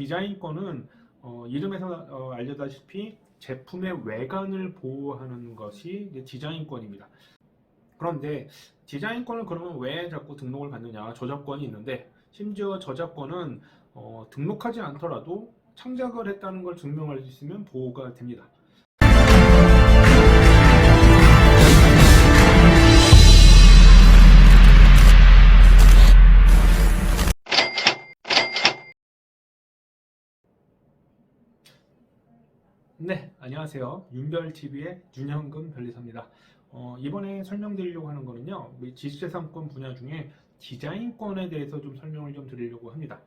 디자인권은 어, 이름에서 어, 알려다시피 제품의 외관을 보호하는 것이 디자인권입니다. 그런데 디자인권을 그러면 왜 자꾸 등록을 받느냐? 저작권이 있는데 심지어 저작권은 어, 등록하지 않더라도 창작을 했다는 걸 증명할 수 있으면 보호가 됩니다. 네, 안녕하세요. 윤별TV의 윤현금 변리사입니다. 어, 이번에 설명드리려고 하는 거는요, 우리 지식재산권 분야 중에 디자인권에 대해서 좀 설명을 좀 드리려고 합니다.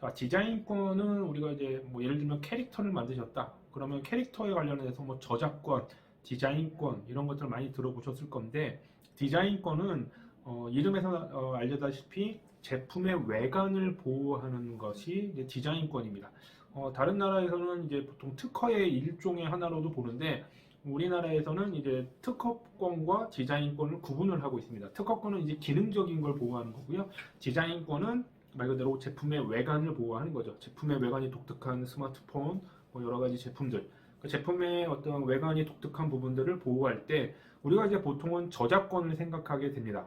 자, 디자인권은 우리가 이제 뭐 예를 들면 캐릭터를 만드셨다. 그러면 캐릭터에 관련해서 뭐 저작권, 디자인권 이런 것들 많이 들어보셨을 건데 디자인권은 어, 이름에서 어, 알려다시피 제품의 외관을 보호하는 것이 디자인권입니다. 어, 다른 나라에서는 이제 보통 특허의 일종의 하나로도 보는데 우리나라에서는 이제 특허권과 디자인권을 구분을 하고 있습니다. 특허권은 이제 기능적인 걸 보호하는 거고요. 디자인권은 말 그대로 제품의 외관을 보호하는 거죠. 제품의 외관이 독특한 스마트폰, 뭐 여러 가지 제품들. 그 제품의 어떤 외관이 독특한 부분들을 보호할 때 우리가 이제 보통은 저작권을 생각하게 됩니다.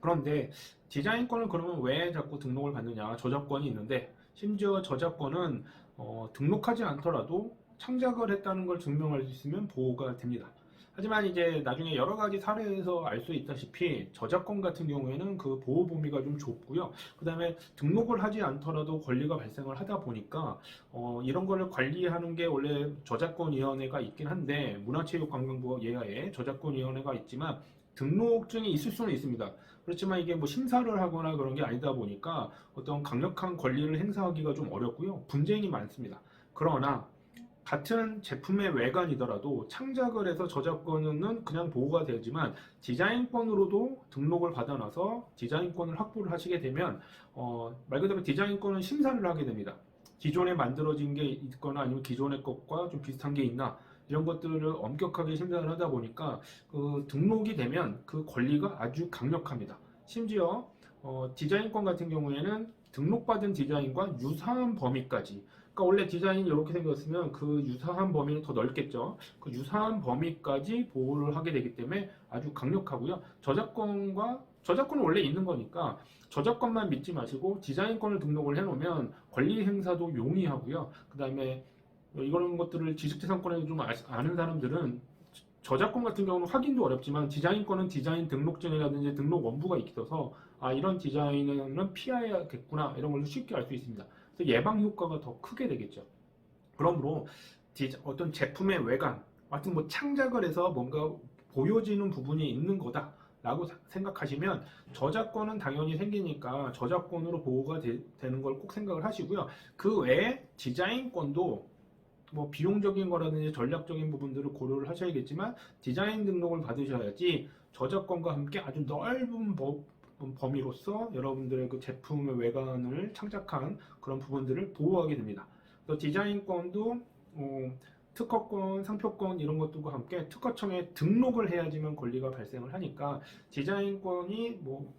그런데 디자인권을 그러면 왜 자꾸 등록을 받느냐? 저작권이 있는데 심지어 저작권은 어, 등록하지 않더라도 창작을 했다는 걸 증명할 수 있으면 보호가 됩니다. 하지만 이제 나중에 여러 가지 사례에서 알 수 있다시피 저작권 같은 경우에는 그 보호 범위가 좀 좁고요. 그 다음에 등록을 하지 않더라도 권리가 발생을 하다 보니까 어, 이런 거를 관리하는 게 원래 저작권위원회가 있긴 한데 문화체육관광부 예하에 저작권위원회가 있지만 등록증이 있을 수는 있습니다. 그렇지만 이게 뭐 심사를 하거나 그런 게 아니다 보니까 어떤 강력한 권리를 행사하기가 좀 어렵고요. 분쟁이 많습니다. 그러나 같은 제품의 외관이더라도 창작을 해서 저작권은 그냥 보호가 되지만 디자인권으로도 등록을 받아놔서 디자인권을 확보를 하시게 되면 어, 말 그대로 디자인권은 심사를 하게 됩니다. 기존에 만들어진 게 있거나 아니면 기존의 것과 좀 비슷한 게 있나 이런 것들을 엄격하게 심사를 하다 보니까 그 등록이 되면 그 권리가 아주 강력합니다. 심지어 어, 디자인권 같은 경우에는 등록받은 디자인과 유사한 범위까지 그러니까 원래 디자인이 이렇게 생겼으면 그 유사한 범위는 더 넓겠죠. 그 유사한 범위까지 보호를 하게 되기 때문에 아주 강력하고요. 저작권과 저작권은 원래 있는 거니까 저작권만 믿지 마시고 디자인권을 등록을 해놓으면 권리 행사도 용이하고요. 그 다음에 이런 것들을 지식재산권에 좀 아- 아는 사람들은 저작권 같은 경우는 확인도 어렵지만 디자인권은 디자인 등록증이라든지 등록 원부가 있어서 아 이런 디자인은 피해야겠구나 이런 걸 쉽게 알 수 있습니다. 그래서 예방 효과가 더 크게 되겠죠. 그러므로 디- 어떤 제품의 외관 같은 뭐 창작을 해서 뭔가 보여지는 부분이 있는 거다. 라고 사- 생각하시면 저작권은 당연히 생기니까 저작권으로 보호가 되, 는 걸 꼭 생각을 하시고요. 그 외에 디자인권도 뭐 비용적인 거라든지 전략적인 부분들을 고려를 하셔야겠지만 디자인 등록을 받으셔야지 저작권과 함께 아주 넓은 법- 범위로서 여러분들의 그 제품의 외관을 창작한 그런 부분들을 보호하게 됩니다. 그래서 디자인권도 어, 특허권, 상표권 이런 것들과 함께 특허청에 등록을 해야지만 권리가 발생을 하니까 디자인권이 뭐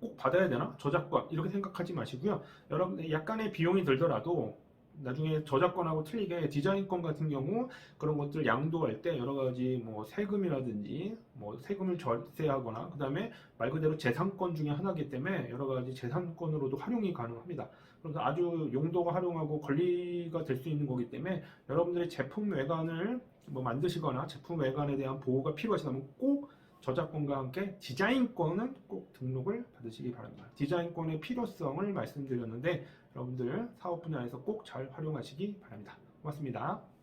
꼭 받아야 되나? 저작권 이렇게 생각하지 마시고요. 여러분 약간의 비용이 들더라도 나중에 저작권하고 틀리게 디자인권 같은 경우 그런 것들 양도할 때 여러 가지 뭐 세금이라든지 뭐 세금을 절세하거나 그다음에 말 그대로 재산권 중에 하나이기 때문에 여러 가지 재산권으로도 활용이 가능합니다. 그래서 아주 용도가 활용하고 권리가 될 수 있는 거기 때문에 여러분들의 제품 외관을 뭐 만드시거나 제품 외관에 대한 보호가 필요하시다면 꼭 저작권과 함께 디자인권은 꼭 등록을 받으시기 바랍니다. 디자인권의 필요성을 말씀드렸는데 여러분들 사업 분야에서 꼭 잘 활용하시기 바랍니다. 고맙습니다.